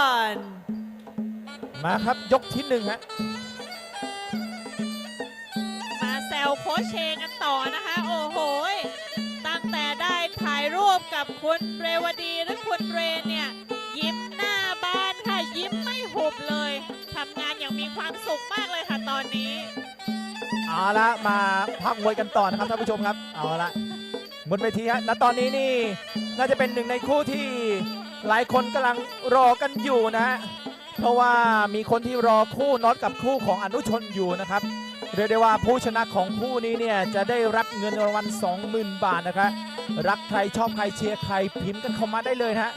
one มาครับยกที่หนึ่งฮะมาแซวโคชเชกันต่อนะคะ โอ้โหยตั้งแต่ได้ถ่ายรูปกับคุณเรวดีและคุณเรนเนี่ย ยิ้มหน้าบานค่ะ ยิ้มไม่หุบเลยทำงานอย่างมีความสุขมากเลยค่ะตอนนี้ เอาละมาพักมวยกันต่อนะครับท่านผู้ชมครับ เอาละบนเวทีฮะณตอนนี้นี่น่าจะเป็นหนึ่งในคู่ที่ หลายคนกำลังรอกันอยู่นะฮะเพราะว่ามีคนที่รอคู่น็อตกับคู่ของอนุชนอยู่นะครับเรียกได้ว่าผู้ชนะของคู่นี้เนี่ยจะได้รับเงินรางวัล20,000 บาทนะครับ รักใครชอบใครเชียร์ใครพิมพ์กันเข้ามาได้เลยนะฮะ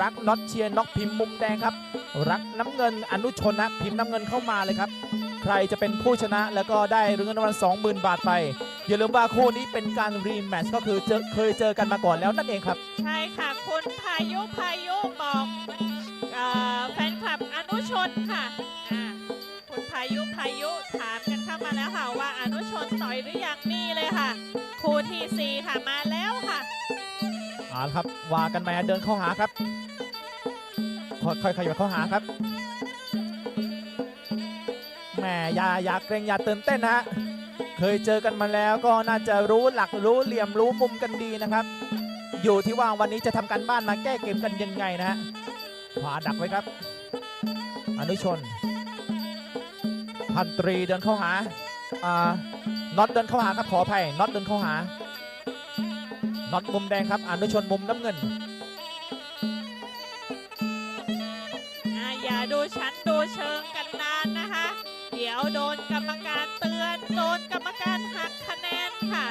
รักน็อตเชียร์น็อกพิมพ์มุมแดงครับ รักน้ำเงินอนุชนนะพิมพ์น้ำเงินเข้ามาเลยครับ ใครจะเป็นผู้ชนะแล้วก็ได้เงินรางวัล20,000 บาทไปอย่าลืมว่าคู่นี้เป็นการรีแมตช์ก็คือเจอเคยเจอกันมาก่อนแล้วนั่นเองครับ ใช่ค่ะคุณพายุพายุบอกอแฟนคลับอนุชนค่ะคุณพายุพายุถามกันเข้ามาแล้วค่ะว่าอนุ ชนต่อยหรือยังนี่เลยค่ะคู่ที่สี่ค่ะมาแล้วค่ะเอาละครับว่ากันมาเดินเข้าหาครับค่อยๆขยับเข้าหาครับแหมอย่าอย่าเกรงอย่าตื่นเต้นนะฮะเคยเจอกันมาแล้วก็น่าจะรู้หลักรู้เหลี่ยมรู้มุมกันดีนะครับ อยู่ที่ว่าวันนี้จะทำการบ้านมาแก้เกมกันยังไงนะฮะขวาดักไว้ครับ อนุชน พันตรีเดินเข้าหา อ่าน็อตเดินเข้าหาครับขออภัยน็อตเดินเข้าหาน็อตมุมแดงครับอนุชนมุมน้ำเงินอ่าอย่าดูชั้นดูเชิงกันนานนะคะ เดี๋ยวโดนกรรมการเตือนโดนกรรมการหักคะแนนค่ะ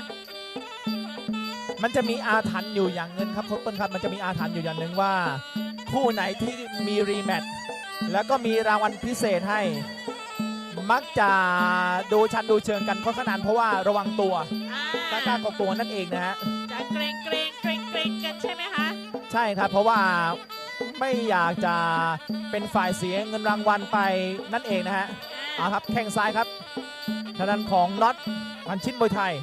มันจะมีอาถรรพ์อยู่อย่างหนึ่งครับโค้ชเปิ้ลครับมันจะมีอาถรรพ์อยู่อย่างหนึ่งว่า คู่ไหนที่มีรีแมตช์แล้วก็มีรางวัลพิเศษให้ มักจะดูชันดูเชิงกันค่อนข้างนานเพราะว่าระวังตัวอ่กล้าาๆกตัวนั่นเองนะฮะจะเกรงเกรงเกรงเกรงกันใช่ไหมคะใช่ครับเพราะว่าไม่อยากจะเป็นฝ่ายเสียเงินรางวัลไปนั่นเองนะฮะอ่าเอาครับแข้งซ้ายครับทางด้านของน็อตพันชินมวยไทย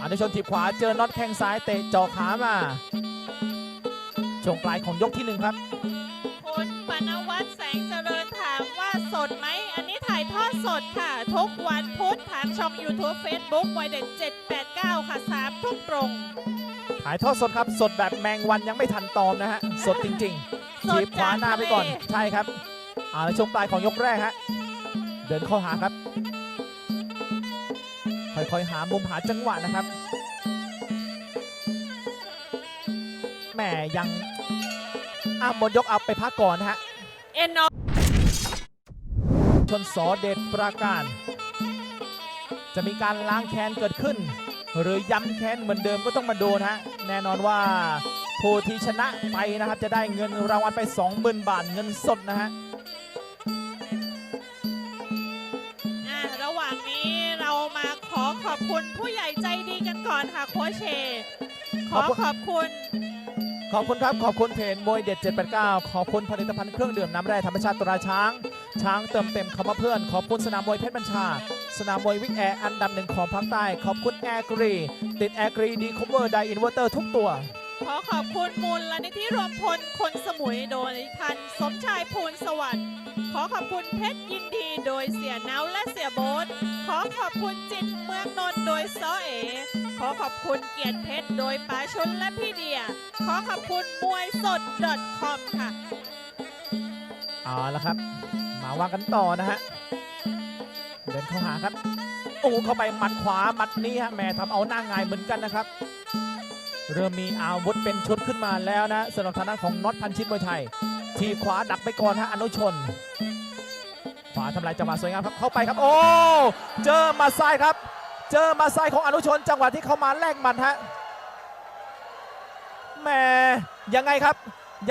อนุชนถีบขวาเจอน็อตแข้งซ้ายเตะเจาะขามาช่วงปลายของยกที่หนึ่งครับ สดไหม อันนี้ถ่ายทอดสดค่ะ ทุกวันพุธทางช่อง YouTube Facebook วัยเด็ด789 ค่ะ3ทุ่มตรง ถ่ายทอดสดครับ สดแบบแมงวันยังไม่ทันตอมนะฮะ สดจริงๆสดถีบขวาหน้าไปก่อน จากทะเล ใช่ครับเอาในช่วงปลายของยกแรกฮะ เดินเข้าหาครับ ค่อยๆ หามุมหาจังหวะนะครับ แหมยังอะหมดยกเอาไปพักก่อนนะฮะ เอ็นนอช นสอเดชปราการ จะมีการล้างแค้นเกิดขึ้น หรือย้ำแค้นเหมือนเดิมก็ต้องมาดูนะฮะแน่นอนว่าผู้ที่ชนะไปนะครับ จะได้เงินรางวัลไป 20,000 บาทเงินสดนะฮะอ่าระหว่างนี้เรามาขอขอบคุณผู้ใหญ่ใจดีกันก่อนค่ะโคชเช ขอขอบคุณ ขอบคุณครับ ขอบคุณเพจมวยเด็ด 789 ขอบคุณผลิตภัณฑ์เครื่องดื่มน้ำแร่ธรรมชาติตราช้าง ช้างเติมเต็มคำว่าเพื่อน ขอบคุณสนามมวยเพชรบัญชา สนามมวยวิกแอร์อันดับหนึ่งของภาคใต้ ขอบคุณแอร์กรีติดแอร์กรีดีคอมเวอร์ไดอินเวอร์เตอร์ทุกตัว ขอขอบคุณมูลนิธิรวมพลคนสมุยโดยท่านสมชายภูลสวัสดิ์ขอขอบคุณเพชรยินดีโดยเสียเนาและเสียโบ๊ทขอขอบคุณจิตเมืองนนท์โดยซอเอ ขอขอบคุณเกียรติเพชรโดยป๋าชนและพี่เดีย ขอขอบคุณมวยสด .com ค่ะ เอาละครับ มาว่ากันต่อนะฮะ เดินเข้าหาครับ โอ้เข้าไปหมัดขวาหมัดนี้ฮะแหม่ทำเอาหน้าหงายเหมือนกันนะครับ เริ่มมีอาวุธเป็นชุดขึ้นมาแล้วนะสำหรับทางด้านของน็อตพันชิตมวยไทย ทีขวาดักไปก่อนฮะอนุชน ขวาทำลายจังหวะสวยงามครับเข้าไปครับ โอ้ เจอมาซ้ายครับ เจอมาไซของอนุชนจังหวะที่เขามาแลกมัดฮะแหมยังไงครับ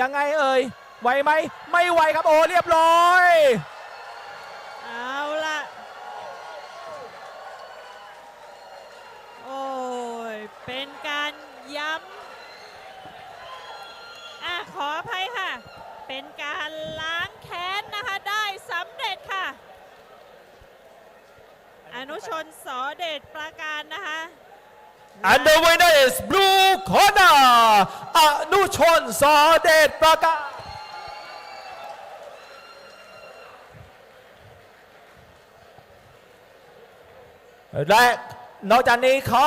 ยังไงเอ่ยไหวไหมไม่ไหวครับโอ้เรียบร้อยเอาละโอ้ยเป็นการย้ำอะขออภัยค่ะ เป็นการล้า อนุชนสอเดชประการนะคะ And the winner is blue corner อนุชนสอเดชประการ และนอกจากนี้เขา